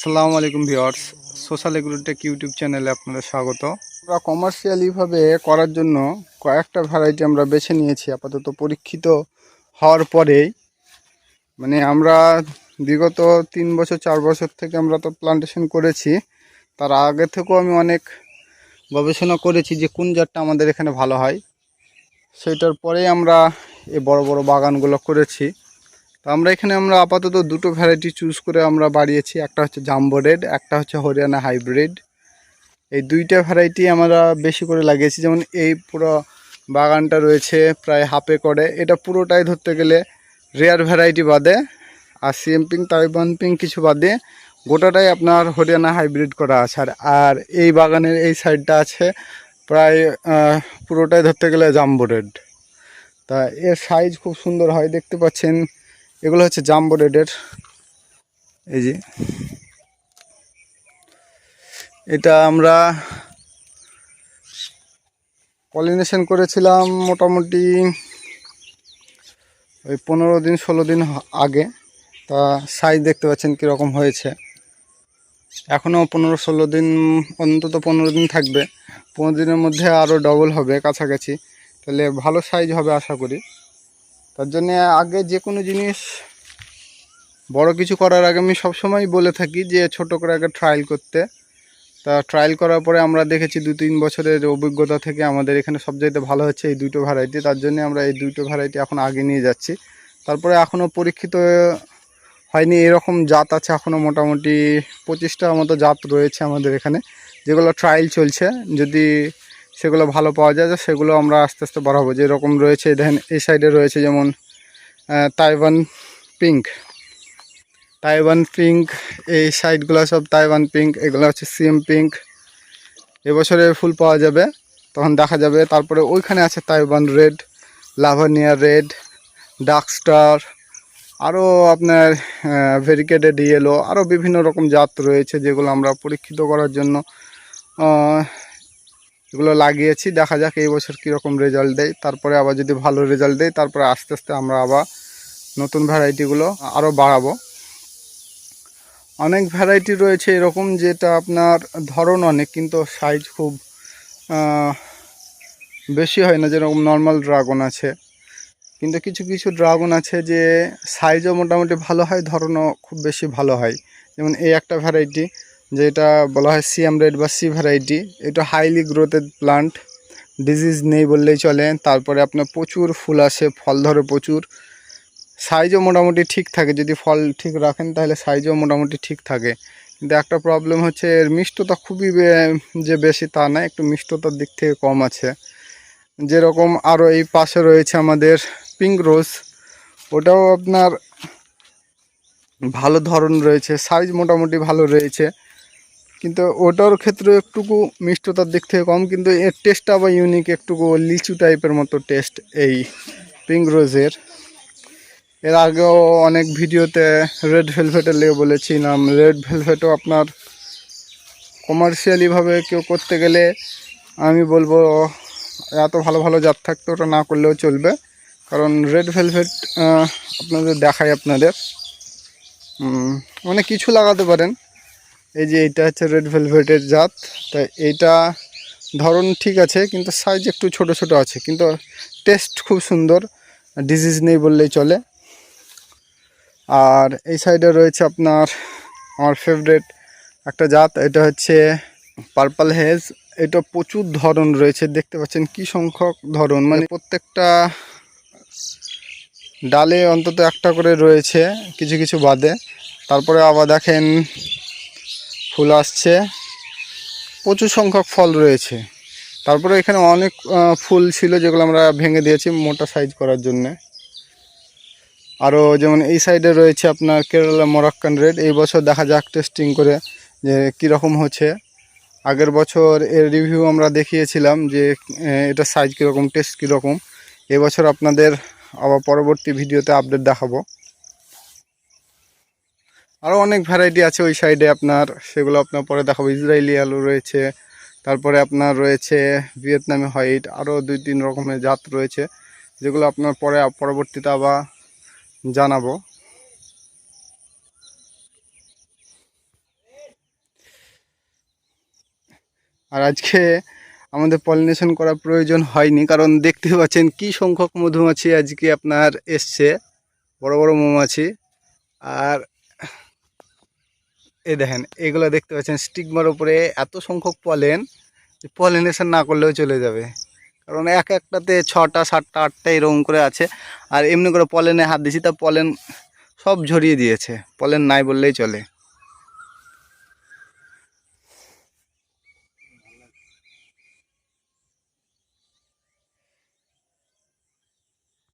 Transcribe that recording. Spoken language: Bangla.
আসসালামু আলাইকুম ভিওয়ার্স সোশ্যাল এগ্রোটেক ইউটিউব চ্যানেলে আপনাদের স্বাগত। আমরা কমার্শিয়ালিভাবে করার জন্য কয়েকটা ভ্যারাইটি আমরা বেছে নিয়েছি, আপাতত পরীক্ষিত হওয়ার পরেই। মানে আমরা বিগত তিন বছর, চার বছর থেকে আমরা তো প্লান্টেশন করেছি। তার আগে থেকেও আমি অনেক গবেষণা করেছি যে কোন জাতটা আমাদের এখানে ভালো হয়। সেটার পরেই আমরা এই বড় বড় বাগানগুলো করেছি। তো আমরা এখানে আমরা আপাতত দুটো ভ্যারাইটি চুজ করে আমরা বাড়িয়েছি। একটা হচ্ছে জাম্বো রেড একটা হচ্ছে হরিয়ানা হাইব্রিড এই দুইটা ভ্যারাইটি আমরা বেশি করে লাগিয়েছি। যেমন এই পুরো বাগানটা রয়েছে প্রায় হাফে করে এটা পুরোটাই ধরতে গেলে রেয়ার ভ্যারাইটি বাদে। আর সিএম পিং তাইবান পিং কিছু বাদে গোটাটাই আপনার হরিয়ানা হাইব্রিড করা আছে। আর আর এই বাগানের এই সাইডটা আছে প্রায় পুরোটাই ধরতে গেলে জাম্বো রেড তা এর সাইজ খুব সুন্দর হয়, দেখতে পাচ্ছেন। এগুলো হচ্ছে জাম্বো রেডের। এই যে। এটা আমরা পলিনেশন করেছিলাম মোটামুটি ওই পনেরো দিন, ষোলো দিন আগে। তা সাইজ দেখতে পাচ্ছেন কীরকম হয়েছে। এখনও পনেরো, ষোলো দিন, অন্তত পনেরো দিন থাকবে। পনেরো দিনের মধ্যে আরও ডবল হবে কাছাকাছি। তাহলে ভালো সাইজ হবে আশা করি। তার জন্যে আগে যে কোনো জিনিস বড় কিছু করার আগে আমি সবসময় বলে থাকি যে ছোট করে আগে ট্রায়াল করতে। তা ট্রায়াল করার পরে আমরা দেখেছি দু তিন বছরের অভিজ্ঞতা থেকে আমাদের এখানে সবচাইতে ভালো হচ্ছে এই দুটো ভ্যারাইটি তার জন্য আমরা এই দুটো ভ্যারাইটি এখন আগে নিয়ে যাচ্ছি। তারপরে এখনও পরীক্ষিত হয়নি, এরকম জাত আছে এখনও মোটামুটি পঁচিশটার মতো জাত রয়েছে আমাদের এখানে, যেগুলো ট্রায়াল চলছে। যদি সেগুলো ভালো পাওয়া যায়, সেগুলো আমরা আস্তে আস্তে বাড়াবো যেরকম রয়েছে, দেখেন এই সাইডে রয়েছে যেমন তাইওয়ান পিঙ্ক তাইওয়ান পিঙ্ক এই সাইডগুলো সব তাইওয়ান পিঙ্ক এগুলো হচ্ছে সিএম পিঙ্ক এবছরে ফুল পাওয়া যাবে, তখন দেখা যাবে। তারপরে ওইখানে আছে তাইওয়ান রেড লাভানিয়া রেড ডার্ক স্টার আরও আপনার ভেরিকেটেড ইয়েলো আরও বিভিন্ন রকম জাত রয়েছে যেগুলো আমরা পরীক্ষিত করার জন্য এগুলো লাগিয়েছি, দেখা যাক এই বছর কীরকম রেজাল্ট দেয়। তারপরে আবার যদি ভালো রেজাল্ট দেয়, তারপরে আস্তে আস্তে আমরা আবার নতুন ভ্যারাইটিগুলো আরও বাড়াবো। অনেক ভ্যারাইটি রয়েছে এরকম যেটা আপনার ধরন অনেক, কিন্তু সাইজ খুব বেশি হয় না, যেরকম নর্মাল ড্রাগন আছে। কিন্তু কিছু কিছু ড্রাগন আছে যে সাইজও মোটামুটি ভালো হয়, ধরনও খুব বেশি ভালো হয়। যেমন এই একটা ভ্যারাইটি যেটা বলা হয় সিএম রেড বা সি ভ্যারাইটি। এটা হাইলি গ্রোথেড প্লান্ট ডিজিজ নেই বললেই চলে। তারপরে আপনার প্রচুর ফুল আসে, ফল ধরে প্রচুর। সাইজও মোটামুটি ঠিক থাকে। যদি ফল ঠিক রাখেন তাহলে সাইজও মোটামুটি ঠিক থাকে। কিন্তু একটা প্রবলেম হচ্ছে, এর মিষ্টতা খুবই যে বেশি তা না, একটু মিষ্টতার দিক থেকে কম আছে। যেরকম আরও এই পাশে রয়েছে আমাদের পিঙ্ক রোজ ওটাও আপনার ভালো ধরন রয়েছে সাইজ মোটামুটি ভালো রয়েছে। কিন্তু ওটার ক্ষেত্রে একটুকু মিষ্টতার দিক থেকে কম, কিন্তু এর টেস্টটা আবার ইউনিক একটুকু লিচু টাইপের মতো টেস্ট এই পিঙ্ক রোজের এর। আগেও অনেক ভিডিওতে রেড ভেলভেটের লেগে বলেছিলাম। রেড ভেলভেটও আপনার কমার্শিয়ালিভাবে কেউ করতে গেলে আমি বলব, এত ভালো ভালো জাত থাকতে ওটা না করলেও চলবে। কারণ রেড ভেলভেট আপনাদের দেখাই আপনাদের। অনেক কিছু লাগাতে পারেন। এই যে এটা হচ্ছে রেড ভেলভেটের জাত। তাই এইটা ধরন ঠিক আছে, কিন্তু সাইজ একটু ছোট ছোট আছে, কিন্তু টেস্ট খুব সুন্দর ডিজিজ নেই বললেই চলে। আর এই সাইডে রয়েছে আপনার আমার ফেভারেট একটা জাত, এটা হচ্ছে পার্পল হেজ এটা প্রচুর ধরন রয়েছে, দেখতে পাচ্ছেন কি সংখ্যক ধরন মানে প্রত্যেকটা ডালে অন্তত একটা করে রয়েছে, কিছু কিছু বাদে। তারপরে আবার দেখেন ফুল আসছে। প্রচুর সংখ্যক ফল রয়েছে। তারপরে এখানে অনেক ফুল ছিল যেগুলো আমরা ভেঙে দিয়েছি মোটা সাইজ করার জন্যে। আরও যেমন এই সাইডে রয়েছে আপনার কেরালা মরাক্কান রেড এই বছর দেখা যাক টেস্টিং করে যে কীরকম হচ্ছে। আগের বছর এর রিভিউ আমরা দেখিয়েছিলাম যে এটা সাইজ কীরকম টেস্ট কীরকম। এবছর আপনাদের আবার পরবর্তী ভিডিওতে আপডেট দেখাবো। আরও অনেক ভ্যারাইটি আছে ওই সাইডে আপনার, সেগুলো আপনার পরে দেখাবো। ইসরায়েলি আলু রয়েছে, তারপরে আপনার রয়েছে ভিয়েতনামি হোয়াইট আরও দুই তিন রকমের জাত রয়েছে, যেগুলো আপনার পরে, পরবর্তীতে আবার জানাব। আর আজকে আমাদের পলিনেশন করা প্রয়োজন হয়নি, কারণ দেখতে পাচ্ছেন কি সংখ্যক মধুমাছি আজকে আপনার এসছে, বড় বড় মৌমাছি। আর এই দেখেন, এগুলো দেখতে পাচ্ছেন স্টিগমার উপরে এত সংখ্যক পলেন পলিনেশন না করলেও চলে যাবে। কারণ এক একটাতে ছটা, সাতটা, আটটা এরকম করে আছে, আর এমনি করে পলেনে হাত দিয়েছি, তা পলেন সব ঝরিয়ে দিয়েছে। পলেন নাই বললেই চলে।